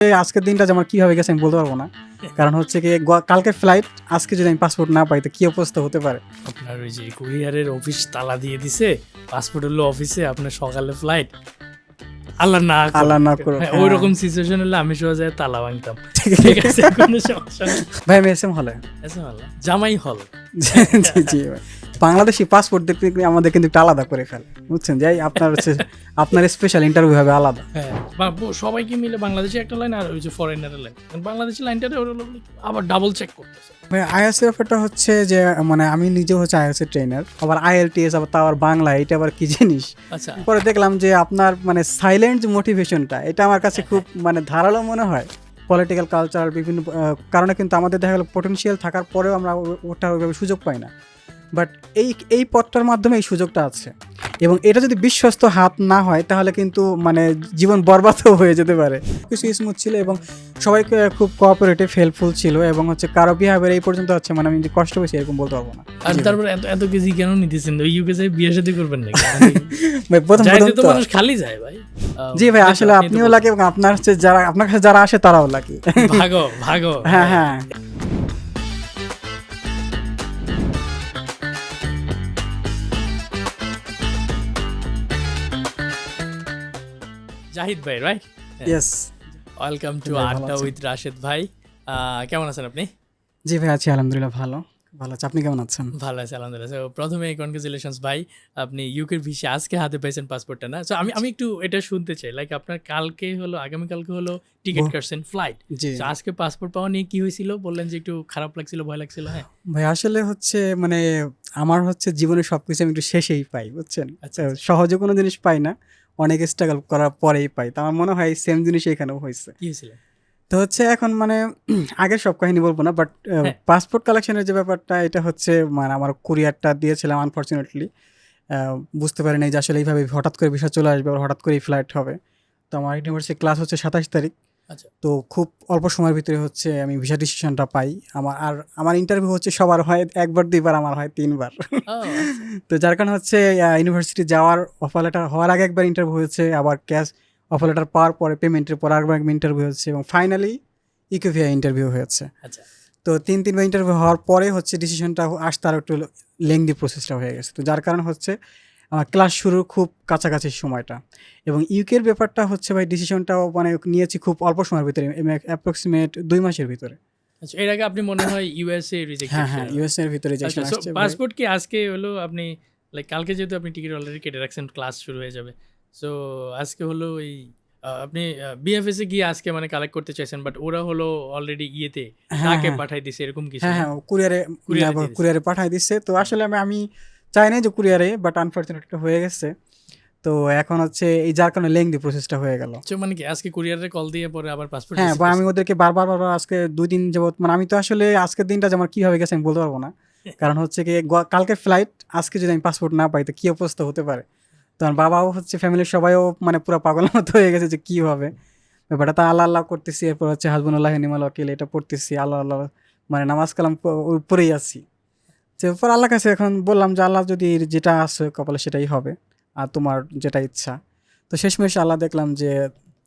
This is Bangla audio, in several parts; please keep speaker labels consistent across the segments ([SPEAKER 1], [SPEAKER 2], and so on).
[SPEAKER 1] আজকের দিনটা যে আমার কীভাবে গেছে আমি বলতে পারব না। কারণ হচ্ছে কি কালকের ফ্লাইট আজকে যদি আমি পাসপোর্ট না পাই তো কী অবস্থা হতে পারে?
[SPEAKER 2] আপনার ওই যে কুরিয়ারের অফিস তালা দিয়ে দিছে পাসপোর্ট হলো অফিসে আপনার সকালে ফ্লাইট আল্লাহ না
[SPEAKER 1] আল্লাহ না
[SPEAKER 2] হ্যাঁ। ওই রকম সিচুয়েশন হলে আমি সোজা তালা ভাঙতাম।
[SPEAKER 1] ঠিক
[SPEAKER 2] আছে। কোনো সমস্যা
[SPEAKER 1] ভাই আমি এস এম হলে
[SPEAKER 2] আছে ভালো। জামাই হল
[SPEAKER 1] জি জি ভাই। বাংলাদেশি পাসপোর্ট দেখতে আমাদের কিন্তু একটু আলাদা করে ফেলে বুঝছেন? যাই আপনার হচ্ছে আপনার স্পেশাল ইন্টারভিউ হবে আলাদা।
[SPEAKER 2] হ্যাঁ সবাইকে মিলে বাংলাদেশি একটা লাইন আর ওই যে লাইন বাংলাদেশি লাইনটাতে আবার ডাবল চেক করতেছে।
[SPEAKER 1] আইএস ব্যাপারটা হচ্ছে যে মানে আমি নিজে হচ্ছে আইএস এর ট্রেনার আবার আইএলটিএস আবার তাও আবার বাংলা এটা আবার কি জিনিস?
[SPEAKER 2] আচ্ছা।
[SPEAKER 1] পরে দেখলাম যে আপনার মানে সাইলেন্ট মোটিভেশনটা এটা আমার কাছে খুব মানে ধারালো মনে হয়। পলিটিক্যাল কালচার বিভিন্ন কারণে কিন্তু আমাদের দেখা গেলো পোটেনশিয়াল থাকার পরেও আমরা ওটা ওইভাবে সুযোগ পাই না। বাট এই এই পথটার মাধ্যমে এই সুযোগটা আছে। এবং এটা যদি বিশ্বস্ত হাত না হয় তাহলে কিন্তু মানে জীবন বরবাদও হয়ে যেতে পারে। কিছু স্মুথ ছিল এবং সবাইকে খুব কোঅপারেটিভ হেল্পফুল ছিল এবং হচ্ছে কারও বিহেভিয়ার এই পর্যন্ত হচ্ছে মানে আমি কষ্ট পেয়েছি এরকম বলতে পারব না।
[SPEAKER 2] আর তারপর এত এত কেজি কেন নিতেছেন? ওই ইউকে যাই বিয়ে শাদী করবেন নাকি?
[SPEAKER 1] ভাই প্রথম প্রথম
[SPEAKER 2] তো মানুষ খালি যায় ভাই।
[SPEAKER 1] জি ভাই আসলে আপনিও লাগে এবং আপনার হচ্ছে যারা আপনার কাছে যারা আসে তারাও লাগে
[SPEAKER 2] ভাগো ভাগো।
[SPEAKER 1] হ্যাঁ হ্যাঁ।
[SPEAKER 2] জাহিদ ভাই right
[SPEAKER 1] yes
[SPEAKER 2] welcome to Adda with Rashed ভাই. কেমন আছেন আপনি?
[SPEAKER 1] জি ভাই আছি আলহামদুলিল্লাহ ভালো। ভালো আছে আপনি কেমন আছেন?
[SPEAKER 2] ভালো আছে আলহামদুলিল্লাহ। So, প্রথমে কনগ্রেচুলেশনস ভাই আপনি ইউকের ভিসে আজকে হাতে পাইছেন পাসপোর্টটা না? সো আমি আমি একটু এটা শুনতে চাই লাইক আপনার কালকে হলো আগামী কালকে হলো টিকিট কাটছেন ফ্লাইট
[SPEAKER 1] জি।
[SPEAKER 2] আজকে পাসপোর্ট পাওয়া নিয়ে কি হয়েছিল? বললেন যে একটু খারাপ লাগছিল ভয় লাগছিল হ্যাঁ?
[SPEAKER 1] ভাই আসলে হচ্ছে মানে আমার হচ্ছে জীবনে সবকিছু আমি একটু শেষেই পাই বুঝছেন?
[SPEAKER 2] আচ্ছা,
[SPEAKER 1] সহজে কোনো জিনিস পাই না। অনেক স্ট্রাগল করার পরেই পাই। তো আমার মনে হয় সেম জিনিস এখানেও হয়েছে। তো হচ্ছে এখন মানে আগের সব কাহিনী বলব না বাট। পাসপোর্ট কালেকশনের যে ব্যাপারটা এটা হচ্ছে মানে আমার কুরিয়ারটা দিয়েছিলাম আনফর্চুনেটলি বুঝতে পারি নাই যে আসলে এইভাবে হঠাৎ করে বিষয় চলে আসবে আর হঠাৎ করেই ফ্লাইট হবে। তো আমার ইউনিভার্সিটি ক্লাস হচ্ছে সাতাশ তারিখ। তো খুব অল্প সময়ের ভিতরে হচ্ছে আমি ভিসা ডিসিশনটা পাই। আমার আর আমার ইন্টারভিউ হচ্ছে সবার হয় একবার দুইবার আমার হয় তিনবার।
[SPEAKER 2] আচ্ছা।
[SPEAKER 1] তো যার কারণে হচ্ছে ইউনিভার্সিটি যাওয়ার অফার লেটার হওয়ার আগে একবার ইন্টারভিউ হয়েছে আবার ক্যাশ অফার লেটার পাওয়ার পরে পেমেন্টের পর আরেকবার ইন্টারভিউ হচ্ছে এবং ফাইনালি ইকোভিয়া ইন্টারভিউ হয়েছে।
[SPEAKER 2] আচ্ছা।
[SPEAKER 1] তো তিন তিনবার ইন্টারভিউ হওয়ার পরে হচ্ছে ডিসিশনটা আসতে আরও একটু লেংদি প্রসেসটা হয়ে গেছে। তো যার কারণে হচ্ছে আমার ক্লাস শুরুর খুব কাছাকাছি সময়টা। এবং ইউকের ব্যাপারটা হচ্ছে ভাই ডিসিশনটাও মানে নিয়েছি খুব অল্প সময়ের ভিতরে অ্যাপ্রক্সিমেট দুই মাসের ভিতরে।
[SPEAKER 2] আচ্ছা এর আগে আপনি মনে হয় ইউএসএ রিজেক্ট
[SPEAKER 1] হ্যাঁ হ্যাঁ ইউএস এর ভিতরে আসছে
[SPEAKER 2] পাসপোর্ট কি আজকে হলো আপনি লাইক কালকে যেহেতু আপনি টিকিট অলরেডি কেটে রাখছেন ক্লাস শুরু হয়ে যাবে। সো আজকে হলো ওই আহ, আপনি বিএফএস এ গিয়ে আজকে মানে কালেক্ট করতে চাইছেন বাট ওরা হলো অলরেডি ইয়েতে
[SPEAKER 1] হ্যাঁ,
[SPEAKER 2] তাকে
[SPEAKER 1] হ্যাঁ।
[SPEAKER 2] পাঠাই দিছে এরকম কিছু
[SPEAKER 1] হ্যাঁ হ্যাঁ কুরিয়ারে
[SPEAKER 2] কুরিয়ারে দিয়ে দিছে।
[SPEAKER 1] পাঠাই দিচ্ছে তো আসলে আমি আমি চাই নাই যে কুরিয়ারে বাট আনফর্চুনেটলি হয়ে গেছে। তো এখন হচ্ছে এই যার কারণে লেংদি প্রসেসটা হয়ে গেল।
[SPEAKER 2] মানে কি আজকে কুরিয়ারে কল দিয়ে পরে আবার পাসপোর্ট
[SPEAKER 1] হ্যাঁ বা আমি ওদেরকে বারবার বারবার আজকে দুই দিন যাবত মানে আমি তো আসলে আজকের দিনটা যে আমার কীভাবে গেছে আমি বলতে পারব না। কারণ হচ্ছে কি গ- কালকে ফ্লাইট আজকে যদি আমি পাসপোর্ট না পাই তো কী অবস্থা হতে পারে? তো আমার বাবাও হচ্ছে ফ্যামিলির সবাইও মানে পুরো পাগলের মতো হয়ে গেছে যে কী হবে। ব্যাপারটা তা আল্লাহ আল্লাহ করতেছি এরপর হচ্ছে হাসবুল্লাহ নিমাল ওয়াকিল এটা পড়তেছি আল্লাহ আল্লাহ মানে নামাজ কালাম প- উপরেই আছি। যে পর আল্লাহ কাছে এখন বললাম যে আল্লাহ যদি যেটা আছে কপালে সেটাই হবে আর তোমার যেটা ইচ্ছা। তো শেষমেশ আল্লাহ দেখলাম যে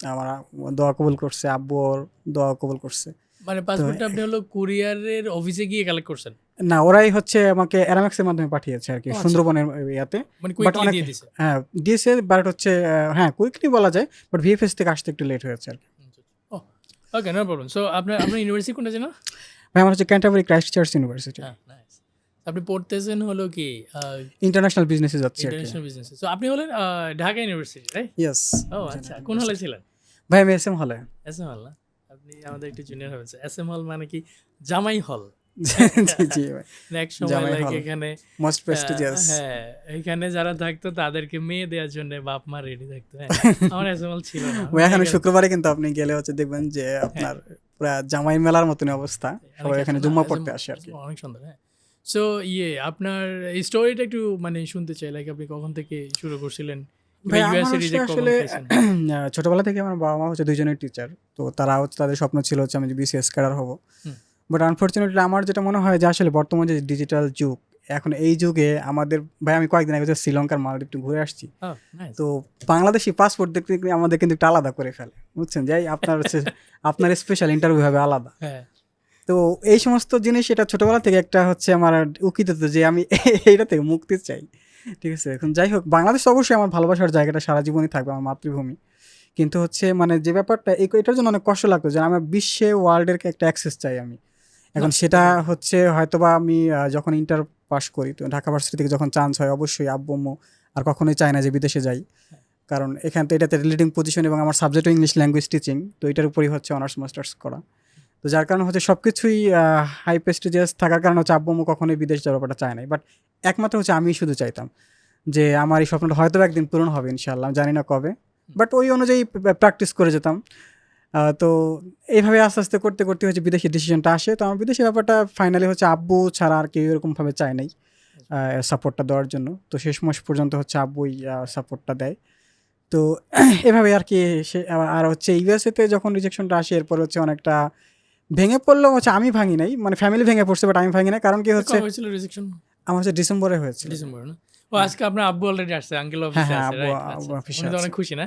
[SPEAKER 1] আমার দোয়া কবুল করছে আব্বুর দোয়া কবুল করছে।
[SPEAKER 2] মানে পাসপোর্টটা আপনি হলো কুরিয়ারের অফিসে গিয়ে কালেক্ট করছেন?
[SPEAKER 1] না ওরাই হচ্ছে আমাকে মাধ্যমে পাঠিয়েছে আর কি
[SPEAKER 2] আচ্ছা।
[SPEAKER 1] সুন্দরবনের ইয়াতে।
[SPEAKER 2] মানে
[SPEAKER 1] অনেক- হ্যাঁ দিয়েছে বাট হচ্ছে হ্যাঁ কুইকলি বলা যায় বাট ভিএফএস থেকে আসতে একটু লেট হয়েছে আর কি।
[SPEAKER 2] ওকে নো প্রবলেম সো আপনার আপনার ইউনিভার্সিটি কোনটা
[SPEAKER 1] ভাই আমার হচ্ছে ক্যান্টারবারি ক্রাইস্ট চার্চ ইউনিভার্সিটি
[SPEAKER 2] হ্যাঁ নাইস আপনি পড়তেছেন হলো কি
[SPEAKER 1] ইন্টারন্যাশনাল বিজনেসে যাচ্ছি
[SPEAKER 2] ইন্টারন্যাশনাল বিজনেস সো আপনি হলেন ঢাকা ইউনিভার্সিটি রাইট
[SPEAKER 1] ইয়েস
[SPEAKER 2] ও আচ্ছা কোন হলে ছিলেন?
[SPEAKER 1] ভাই আমি এস এম হলে
[SPEAKER 2] এস এম হল আপনি আমাদের একটু জুনিয়র হয়েছে এস এম হল মানে কি? জামাই হল
[SPEAKER 1] জি জি
[SPEAKER 2] এক সময়
[SPEAKER 1] জামাই
[SPEAKER 2] লাইক এখানে
[SPEAKER 1] মোস্ট প্রেস্টিজিয়াস
[SPEAKER 2] হ্যাঁ এখানে যারা থাকতো তাদেরকে মেয়ে দেওয়ার জন্য বাপ মা রেডি থাকতো হ্যাঁ। আমার ছিল না।
[SPEAKER 1] এখানে শুক্রবারে কিন্তু আপনি গেলে হচ্ছে দেখবেন যে আপনার পুরা জামাই মেলার মতন অবস্থা। সবাই এখানে জুম্মা পড়তে আসে আর কি।
[SPEAKER 2] অনেক সুন্দর হ্যাঁ। সো ইয়ে আপনার এই স্টোরিটা একটু মানে শুনতে চাই লাইক আপনি কখন থেকে শুরু করছিলেন?
[SPEAKER 1] আসলে ছোটবেলা থেকে আমার বাবা মা হচ্ছে দুইজনের টিচার তো তারা হচ্ছে তাদের স্বপ্ন ছিল হচ্ছে আমি বিসিএস ক্যাডার হব। বাট আনফর্চুনেটলি আমার যেটা মনে হয় যে আসলে বর্তমান যে ডিজিটাল যুগ এখন এই যুগে আমাদের ভাই আমি কয়েকদিন আগে শ্রীলঙ্কার মালদ্বীপ ঘুরে আসছি। তো বাংলাদেশি পাসপোর্ট দেখতে দেখতে আমাদের কিন্তু একটু আলাদা করে ফেলে বুঝছেন? যাই আপনার হচ্ছে আপনার স্পেশাল ইন্টারভিউ হবে আলাদা।
[SPEAKER 2] হ্যাঁ।
[SPEAKER 1] তো এই সমস্ত জিনিস এটা ছোটবেলা থেকে একটা হচ্ছে আমার উকিত যে আমি এইটা থেকে মুক্তি চাই। ঠিক আছে? এখন যাই হোক বাংলাদেশ অবশ্যই আমার ভালোবাসার জায়গাটা সারা জীবনই থাকবে আমার মাতৃভূমি। কিন্তু হচ্ছে মানে যে ব্যাপারটা এটার জন্য অনেক কষ্ট লাগতো যে আমার বিশ্বে ওয়ার্ল্ডের একটা অ্যাক্সেস চাই আমি। এখন সেটা হচ্ছে হয়তোবা আমি যখন ইন্টার পাস করি তো ঢাকা ভার্সিটি থেকে যখন চান্স হয় অবশ্যই আব্বু আর কখনোই চায় না যে বিদেশে যাই। কারণ এখান থেকে এটাতে রিলেটিং পজিশন এবং আমার সাবজেক্টও ইংলিশ ল্যাঙ্গুয়েজ টিচিং তো এটার উপরই হচ্ছে অনার্স মাস্টার্স করা। তো যার কারণে হচ্ছে সব কিছুই হাই প্রেস্টিজিয়াস থাকার কারণে হচ্ছে আব্বু আম্মু কখনোই বিদেশ যাওয়ার ব্যাপারটা চায় নাই। বাট একমাত্র হচ্ছে আমি শুধু চাইতাম যে আমার এই স্বপ্নটা হয়তো একদিন পূরণ হবে ইনশাল্লাহ জানি না কবে। বাট ওই অনুযায়ী প্র্যাকটিস করে যেতাম। তো এইভাবে আস্তে আস্তে করতে করতে হচ্ছে বিদেশি ডিসিশনটা আসে। তো আমার বিদেশি ব্যাপারটা ফাইনালি হচ্ছে আব্বু ছাড়া আর কেউ এরকমভাবে চায় নাই সাপোর্টটা দেওয়ার জন্য। তো শেষ মাস পর্যন্ত হচ্ছে আব্বুই সাপোর্টটা দেয়। তো এভাবে আর কি সে আর হচ্ছে ইউএসএতে যখন রিজেকশনটা আসে এরপর হচ্ছে অনেকটা ভেঙে পড়লেও হচ্ছে আমি ভাঙি নাই। মানে ফ্যামিলি ভেঙে পড়ছে বাট আমি ভাঙি নাই। কারণ কি হচ্ছে
[SPEAKER 2] হয়েছিল রিজেকশন
[SPEAKER 1] আমার হচ্ছে ডিসেম্বরে হয়েছিল।
[SPEAKER 2] ডিসেম্বর না? ও আজকে আপনার আব্বু অলরেডি আসছে আঙ্কেল
[SPEAKER 1] হ্যাঁ,
[SPEAKER 2] অফিসে
[SPEAKER 1] হ্যাঁ,
[SPEAKER 2] আছে
[SPEAKER 1] আব্বু- আব্বু
[SPEAKER 2] আচ্ছা,
[SPEAKER 1] অফিসে আছে।
[SPEAKER 2] অনেক খুশি না?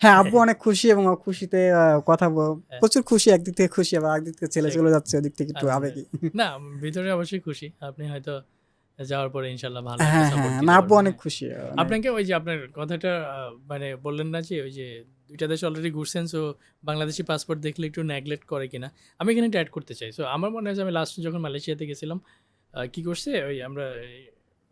[SPEAKER 1] হ্যাঁ আব্বু অনেক খুশি এবং খুশিতে কথা
[SPEAKER 2] হ্যাঁ।
[SPEAKER 1] প্রচুর খুশি একদিক থেকে খুশি আবার একদিক থেকে ছেলে চলে যাচ্ছে ওদিক থেকে একটু
[SPEAKER 2] আচ্ছা,
[SPEAKER 1] আবেগী।
[SPEAKER 2] না ভিতরে অবশ্যই খুশি আপনি হয়তো যাওয়ার পরে ইনশাল্লাহ ভালো
[SPEAKER 1] হ্যাঁ হ্যাঁ না আব্বু অনেক
[SPEAKER 2] হ্যাঁ।
[SPEAKER 1] খুশি
[SPEAKER 2] আপনাকে ওই যে আপনার কথাটা মানে বললেন না যে ওই যে দুইটা দেশ অলরেডি ঘুরছেন সো বাংলাদেশি পাসপোর্ট দেখলে একটু নেগলেক্ট করে কিনা। আমি এখানে অ্যাড করতে চাই। সো আমার মনে হয় আমি লাস্ট যখন মালয়েশিয়াতে গেছিলাম কি করছে? ওই আমরা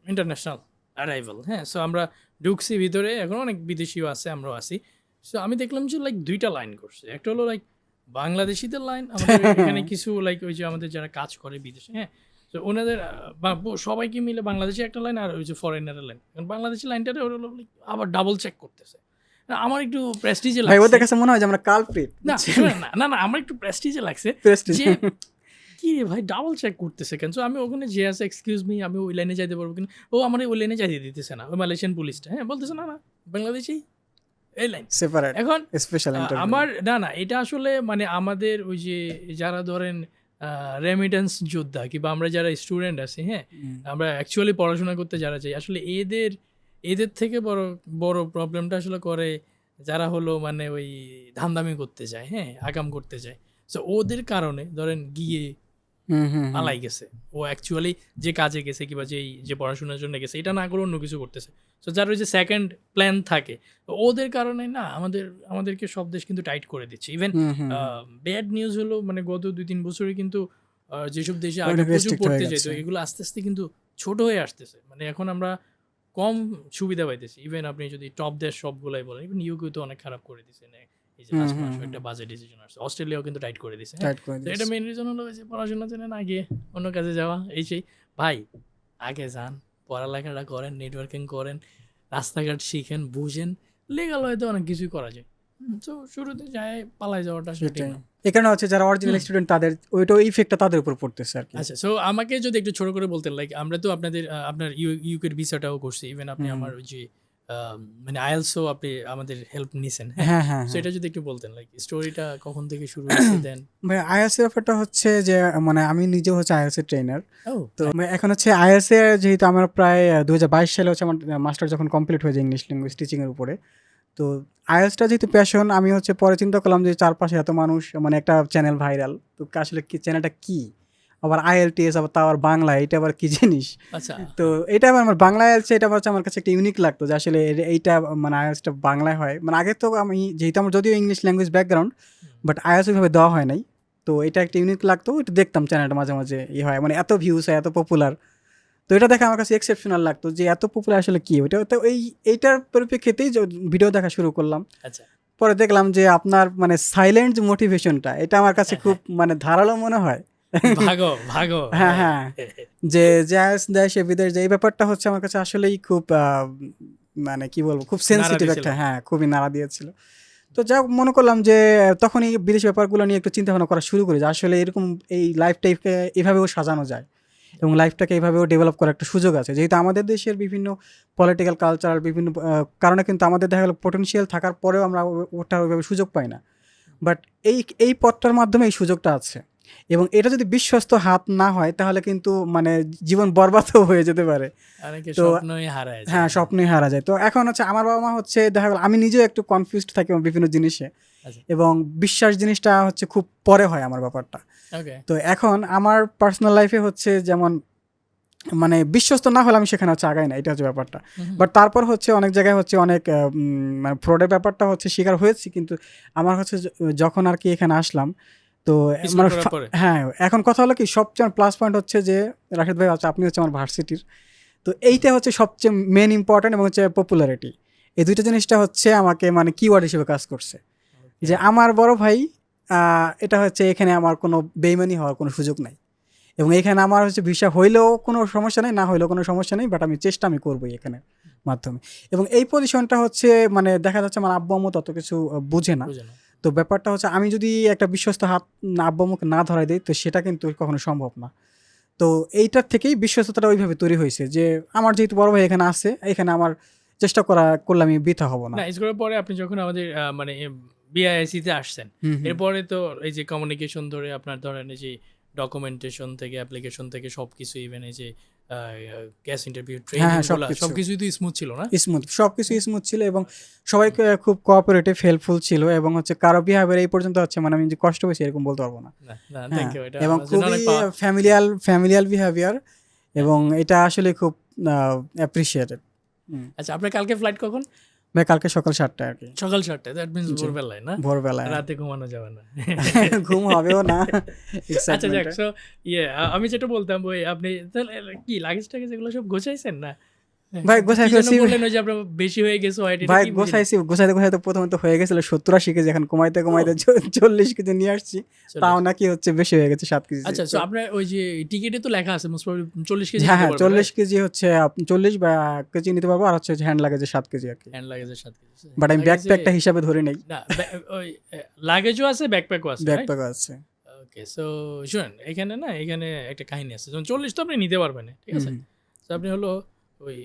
[SPEAKER 2] ইন্টারন্যাশনাল অ্যারাইভাল হ্যাঁ? সো আমরা ঢুকছি ভিতরে এখন অনেক বিদেশিও আছে আমরাও আছি। সো আমি দেখলাম যে লাইক দুইটা লাইন করছে। একটা হলো লাইক বাংলাদেশিদের লাইন আমাদের এখানে কিছু লাইক ওই যে আমাদের যারা কাজ করে বিদেশে হ্যাঁ? তো ওনাদের বা- সবাইকে মিলে বাংলাদেশি একটা লাইন আর ওই যে ফরেনারের লাইন কারণ বাংলাদেশি লাইনটাতে ওরা হলো আবার ডাবল চেক করতেছে। আমার একটু প্রেস্টিজে
[SPEAKER 1] ভাই ওদের কাছে মনে হয় যে আমরা কালপ্রিট
[SPEAKER 2] না না, না আমার একটু প্রেস্টিজে লাগছে
[SPEAKER 1] প্রেস্টিজ
[SPEAKER 2] কি রে ভাই ডাবল চেক করতেছে কেন? আমি ওখানে যে আছে এক্সকিউজ মি আমি ওই লাইনে যাইতে পারব কিনা? ও আমার ওই লাইনে যাইতে দিতেছে না ওই মালয়েশিয়ান পুলিশটা হ্যাঁ বলতেছে না না বাংলাদেশি এই লাইন
[SPEAKER 1] সেপারেট
[SPEAKER 2] এখন
[SPEAKER 1] স্পেশাল
[SPEAKER 2] আমার না না এটা আসলে মানে আমাদের ওই যে যারা ধরেন রেমিটেন্স যোদ্ধা কিংবা আমরা যারা স্টুডেন্ট আছি হ্যাঁ আমরা অ্যাকচুয়ালি পড়াশোনা করতে যারা চাই আসলে এদের এদের থেকে বড় বড় প্রবলেমটা আসলে করে যারা হলো মানে ওই ধান্দামি করতে যায় হ্যাঁ? আগাম করতে যায়। সো ওদের কারণে ধরেন গিয়ে পালাই গেছে। ও অ্যাকচুয়ালি যে কাজে গেছে কিংবা যেই যে পড়াশোনার জন্য গেছে এটা না করে অন্য কিছু করতেছে। সো যার ওই যে সেকেন্ড প্ল্যান থাকে ওদের কারণে না আমাদের আমাদেরকে সব দেশ কিন্তু টাইট করে দিচ্ছে। ইভেন ব্যাড নিউজ হলো মানে গত দুই তিন বছরে কিন্তু যেসব দেশে আগে প্রচুর পড়তে যেত এগুলো আস্তে আস্তে কিন্তু ছোট হয়ে আসতেছে। মানে এখন আমরা কম সুবিধা পাইতেছি। ইভেন আপনি যদি টপ দেশ সবগুলাই বলেন ইভেন ইউকে তো অনেক খারাপ করে দিছে এই যে। একটা বাজে ডিসিশন আসছে। অস্ট্রেলিয়াও কিন্তু টাইট করে দিছে হ্যাঁ? এটা মেইন রিজন হলো যে পড়াশোনার জন্য না গিয়ে অন্য কাজে যাওয়া। এই সেই ভাই আগে যান পড়ালেখাটা করেন নেটওয়ার্কিং করেন রাস্তাঘাট শিখেন বুঝেন। লিগাল হয়তো অনেক কিছুই করা যায়। তো শুরুতে যায় পালাই যাওয়াটা
[SPEAKER 1] সেটাই। হচ্ছে যারা অরিজিনাল স্টুডেন্ট তাদের ওইটা ইফেক্টটা তাদের উপর পড়তেছে আর কি।
[SPEAKER 2] আচ্ছা সো আমাকে যদি একটু ছোট করে বলতেন লাইক আমরা তো আপনাদের আপনার ইউকের ভিসাটাও করছি ইভেন আপনি আমার ওই যে মানে আইএলসও আপনি আমাদের হেল্প নিছেন হ্যাঁ?
[SPEAKER 1] হ্যাঁ হ্যাঁ
[SPEAKER 2] সো এটা যদি একটু বলতেন লাইক স্টোরিটা কখন থেকে শুরু হয়েছে দেন
[SPEAKER 1] ভাই আইএসএ ব্যাপারটা হচ্ছে যে মানে আমি নিজে হচ্ছে আইএসএ ট্রেনার
[SPEAKER 2] ও
[SPEAKER 1] তো মানে এখন হচ্ছে আইএসএ যেহেতু আমার প্রায় দু হাজার বাইশ সালে হচ্ছে আমার মাস্টার যখন কমপ্লিট হয়ে যায় ইংলিশ ল্যাঙ্গুয়েজ টিচিং এর উপরে তো আইএসটা যেহেতু প্যাশন আমি হচ্ছে পরে চিন্তা করলাম যে চারপাশে এত মানুষ মানে একটা চ্যানেল ভাইরাল তো আসলে কি চ্যানেলটা কি? আবার আইএলটিএস আবার তা আবার বাংলা এটা আবার কি জিনিস?
[SPEAKER 2] আচ্ছা।
[SPEAKER 1] তো এটা আবার আমার বাংলা আইএলস এটা হচ্ছে আমার কাছে একটা ইউনিক লাগতো যে আসলে এইটা মানে আইএলসটা বাংলায় হয়। মানে আগে তো আমি যেহেতু আমার যদিও English language background but IELTS ওইভাবে দেওয়া হয় নাই। তো এটা একটা ইউনিক লাগতো এটা দেখতাম চ্যানেলটা মাঝে মাঝে ই হয় মানে এত ভিউস হয় এত পপুলার তো এটা দেখে আমার কাছে এক্সেপশনাল লাগতো যে এত পপুলার আসলে কি? ওইটা তো এই এইটার পরিপ্রেক্ষিতেই ভিডিও দেখা শুরু করলাম।
[SPEAKER 2] আচ্ছা।
[SPEAKER 1] পরে দেখলাম যে আপনার মানে সাইলেন্ট মোটিভেশনটা এটা আমার কাছে খুব মানে ধারালো মনে হয়।
[SPEAKER 2] ভাগো ভাগো।
[SPEAKER 1] হ্যাঁ, হ্যাঁ। যে জ্যাস দেশে বিদেশ যে এই ব্যাপারটা হচ্ছে আমার কাছে আসলেই খুব মানে কি বলব খুব সেন্সিটিভ একটা হ্যাঁ খুবই নাড়া দিয়েছিল। তো যা মনে করলাম যে তখনই বিদেশি ব্যাপারগুলো নিয়ে একটু চিন্তা ভাবনা করা শুরু করি যে আসলে এরকম এই লাইফ লাইফটাকে এভাবেও সাজানো যায়। এবং লাইফটাকে এভাবেও ডেভেলপ করার একটা সুযোগ আছে। যেহেতু আমাদের দেশের বিভিন্ন পলিটিক্যাল কালচারাল বিভিন্ন কারণে কিন্তু আমাদের দেখা গেল পোটেনশিয়াল থাকার পরেও আমরা ওটা ওইভাবে সুযোগ পাই না। বাট এই এই পথটার মাধ্যমে এই সুযোগটা আছে। এবং এটা যদি বিশ্বস্ত হাত না হয় তাহলে কিন্তু মানে জীবন বরবাদও হয়ে যেতে পারে। তো-। হ্যাঁ স্বপ্নই হারা যায়। তো এখন হচ্ছে আমার বাবা মা হচ্ছে দেখা গেল আমি নিজেও একটু কনফিউজড থাকি বিভিন্ন জিনিসে
[SPEAKER 2] আচ্ছা।
[SPEAKER 1] এবং বিশ্বাস জিনিসটা হচ্ছে খুব পরে হয় আমার ব্যাপারটা। তো এখন আমার পার্সোনাল লাইফে হচ্ছে যেমন মানে বিশ্বস্ত না হলে আমি সেখানে হচ্ছে আগাই না এটা হচ্ছে ব্যাপারটা। বাট তারপর হচ্ছে অনেক জায়গায় হচ্ছে অনেক মানে ফ্রডের ব্যাপারটা হচ্ছে শিকার হয়েছি কিন্তু আমার হচ্ছে যখন আর কি এখানে আসলাম তো মানে? হ্যাঁ এখন কথা হলো কি সবচেয়ে প্লাস পয়েন্ট হচ্ছে যে রাশেদ ভাই আপনি হচ্ছে আমার ভার্সিটির তো এইটা হচ্ছে সবচেয়ে মেন ইম্পর্টেন্ট এবং হচ্ছে পপুলারিটি এই দুইটা জিনিসটা হচ্ছে আমাকে মানে কিওয়ার্ড হিসেবে কাজ করছে। যে আমার বড় ভাই এটা হচ্ছে এখানে আমার কোনো বেইমানি হওয়ার কোনো সুযোগ নাই। এবং এখানে আমার হচ্ছে ভিসা হইলেও কোনো সমস্যা নেই না হইলেও কোনো সমস্যা নেই বাট আমি চেষ্টা আমি করবোই এখানে মাধ্যমে। এবং এই পজিশনটা হচ্ছে মানে দেখা যাচ্ছে আমার আব্বু আম্মু তত কিছু বুঝে না। তো ব্যাপারটা হচ্ছে আমি যদি একটা বিশ্বস্ত হাত আব্বামুখ আব্বু না ধরাই দিই তো সেটা কিন্তু কখনো সম্ভব না তো এইটার থেকেই বিশ্বস্ততাটা ওইভাবে তৈরি হয়েছে যে আমার যেহেতু বড় ভাই এখানে আছে এখানে আমার চেষ্টা করা করলে আমি বৃথা হব না
[SPEAKER 2] স্কুলের পরে আপনি যখন আমাদের মানে বিআইসিতে আসছেন। এরপরে তো এই যে কমিউনিকেশন ধরে আপনার ধরেন এই যে ডকুমেন্টেশন থেকে অ্যাপ্লিকেশন থেকে সবকিছু ইভেন এই যে গ্যাস ইন্টারভিউ ট্রেনিং
[SPEAKER 1] সবকিছু।
[SPEAKER 2] সবকিছুই তো স্মুথ ছিল না?
[SPEAKER 1] স্মুথ সব কিছু স্মুথ ছিল এবং সবাইকে খুব কোঅপারেটিভ হেল্পফুল ছিল এবং হচ্ছে কারও বিহেভিয়ার এই পর্যন্ত হচ্ছে মানে আমি যে কষ্ট পেয়েছি এরকম বলতে পারব না। এবং খুবই ফ্যামিলিয়াল ফ্যামিলিয়াল বিহেভিয়ার এবং এটা আসলে খুব অ্যাপ্রিসিয়েটেড
[SPEAKER 2] আচ্ছা আপনার কালকে ফ্লাইট কখন?
[SPEAKER 1] ভাই কালকে সকাল সাতটায় আর কি।
[SPEAKER 2] সকাল সাতটায় দ্যাট মিনস। ভোরবেলায় না?
[SPEAKER 1] ভোরবেলায়।
[SPEAKER 2] রাতে ঘুমানো যাবে না।
[SPEAKER 1] ঘুম হবেও না।
[SPEAKER 2] আচ্ছা যাক সো ইয়ে আমি যেটা বলতাম ওই আপনি তাহলে কি লাগেজ টাগেজ এগুলো সব গোছাইছেন না?
[SPEAKER 1] ভাই, গোছাই ফেলছি।
[SPEAKER 2] বললেন যে আপনার বেশি হয়ে গেছে হোয়াইট
[SPEAKER 1] ভাই গোছাইছি গোছাইতে গোছাইতে প্রথমে তো হয়ে গেছিল সত্তর আশি কেজি এখন কমাইতে কমাইতে চ- চল্লিশ কেজি নিয়ে আসছি। তাও নাকি হচ্ছে বেশি হয়ে গেছে কেজি।
[SPEAKER 2] আচ্ছা সো আপনার ওই যে টিকিটে তো লেখা আছে মোস্ট চল্লিশ কেজি
[SPEAKER 1] হ্যাঁ হ্যাঁ চল্লিশ কেজি হচ্ছে আপ- চল্লিশ বা কেজি নিতে পারব আর হচ্ছে হ্যান্ড লাগেজে সাত কেজি আর কি।
[SPEAKER 2] হ্যান্ড লাগেজের সাথে কেজি
[SPEAKER 1] বাট আমি ব্যাকপ্যাকটা হিসাবে ধরে নেই।
[SPEAKER 2] না ওই লাগেজও আছে ব্যাকপ্যাকও আছে
[SPEAKER 1] ব্যাকপ্যাক আছে।
[SPEAKER 2] ওকে সো শুনেন এখানে না এখানে একটা কাহিনী আছে চল্লিশ তো আপনি নিতে পারবেন ঠিক আছে? তো আপনি হলো ওই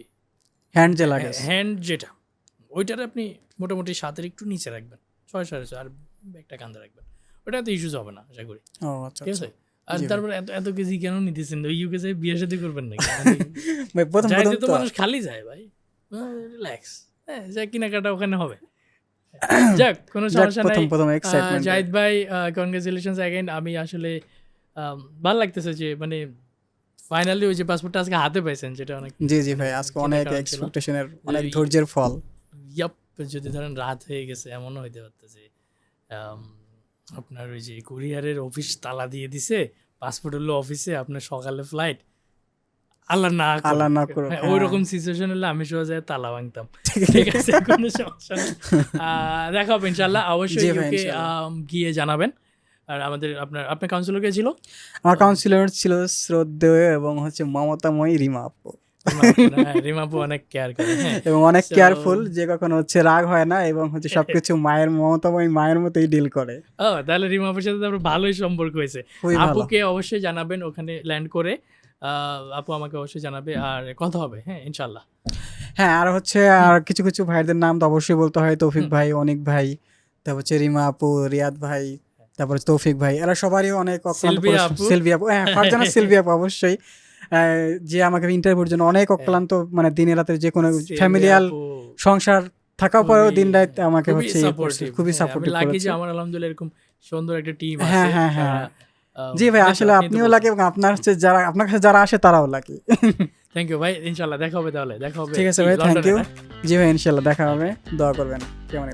[SPEAKER 1] হ্যান্ড যে লাগে
[SPEAKER 2] হ্যান্ড যেটা। ওইটার আপনি মোটামুটি সাতের একটু নিচে রাখবেন। ছয় সাড়ে ছয় আর ব্যাগটা কান্দে রাখবেন। ওটা তো ইস্যুজ হবে না আশা করি।
[SPEAKER 1] ও আচ্ছা
[SPEAKER 2] ঠিক
[SPEAKER 1] আচ্ছা।
[SPEAKER 2] আছে আর
[SPEAKER 1] জি ভাই।
[SPEAKER 2] তারপরে এত এত কেজি কেন নিতেছেন? ওই ইউকে যাই বিয়ে করবেন নাকি?
[SPEAKER 1] ভাই প্রথম প্রথম
[SPEAKER 2] তো। মানুষ খালি যায় ভাই। রিল্যাক্স হ্যাঁ যা কেনাকাটা ওখানে হবে। যাক কোনো সমস্যা নাই।
[SPEAKER 1] প্রথম
[SPEAKER 2] আহ,
[SPEAKER 1] এক্সাইটমেন্ট
[SPEAKER 2] জাহিদ ভাই কনগ্রেচুলেশনস অ্যাগেন আমি আসলে ভালো লাগতেছে যে মানে ফাইনালি ওই যে পাসপোর্টটা আজকে হাতে পাইছেন যেটা অনেক
[SPEAKER 1] জি জি ভাই আজকে অনেক এক্সপেকটেশনের অনেক ধৈর্যের ফল।
[SPEAKER 2] ইয়াপ যদি ধরেন রাত হয়ে গেছে এমনও হইতে পারতেছে। আম, আপনার ওই যে কুরিয়ারের অফিস তালা দিয়ে দিছে পাসপোর্ট হলো অফিসে আপনার সকালে ফ্লাইট আল্লাহ না।
[SPEAKER 1] আল্লাহ না
[SPEAKER 2] হ্যাঁ। ওই রকম সিচুয়েশন হলে আমি যায় তালা ভাঙতাম। ঠিক আছে। কোনো সমস্যা দেখা হবে ইনশাল্লাহ অবশ্যই। গিয়ে জানাবেন। আর আমাদের আপনার আপনার কাউন্সিলর কে ছিল?
[SPEAKER 1] আমার কাউন্সিলর ছিল শ্রদ্ধেয় এবং হচ্ছে মমতাময়ী রিমা আপু।
[SPEAKER 2] হ্যাঁ, রিমাপু অনেক কেয়ার করে হ্যাঁ।
[SPEAKER 1] এবং অনেক কেয়ারফুল যে কখনো হচ্ছে রাগ হয় না এবং হচ্ছে সবকিছু মায়ের মমতাময়ী মায়ের মতোই ডিল করে।
[SPEAKER 2] ও তাহলে রিমাপুর সাথে ভালোই সম্পর্ক হয়েছে। আপুকে অবশ্যই জানাবেন ওখানে ল্যান্ড করে। আপু আমাকে অবশ্যই জানাবে আর কথা হবে হ্যাঁ ইনশাল্লাহ
[SPEAKER 1] হ্যাঁ আর হচ্ছে আর কিছু কিছু ভাইদের নাম তো অবশ্যই বলতে হয় তৌফিক ভাই অনিক ভাই তারপর হচ্ছে রিমা আপু রিয়াদ ভাই তারপর তৌফিক ভাই এরা সবারই অনেক অক্লান্ত
[SPEAKER 2] সিলভিয়া।
[SPEAKER 1] হ্যাঁ ফারজানা সিলভিয়া অবশ্যই। যে আমাকে ইন্টারভিউর জন্য অনেক অক্লান্ত মানে দিনে রাতের যে কোনো ফ্যামিলিয়াল সংসার থাকার পরেও দিন রাত আমাকে হচ্ছে
[SPEAKER 2] supportive,
[SPEAKER 1] খুবই
[SPEAKER 2] হ্যাঁ,
[SPEAKER 1] সাপোর্টিভ
[SPEAKER 2] আমি যে আমার আলহামদুলিল্লাহ এরকম সুন্দর একটা টিম
[SPEAKER 1] হ্যাঁ,
[SPEAKER 2] আছে
[SPEAKER 1] হ্যাঁ, হ্যাঁ।
[SPEAKER 2] আহ,
[SPEAKER 1] জি ভাই আসলে আপনিও। লাগে এবং আপনার হচ্ছে যারা আপনার কাছে যারা আসে তারাও লাগে
[SPEAKER 2] থ্যাংক ইউ ভাই ইনশাল্লাহ দেখা হবে তাহলে দেখা হবে
[SPEAKER 1] ঠিক আছে ভাই থ্যাংক ইউ জি ভাই ইনশাল্লাহ দেখা হবে দোয়া করবেন। কেমন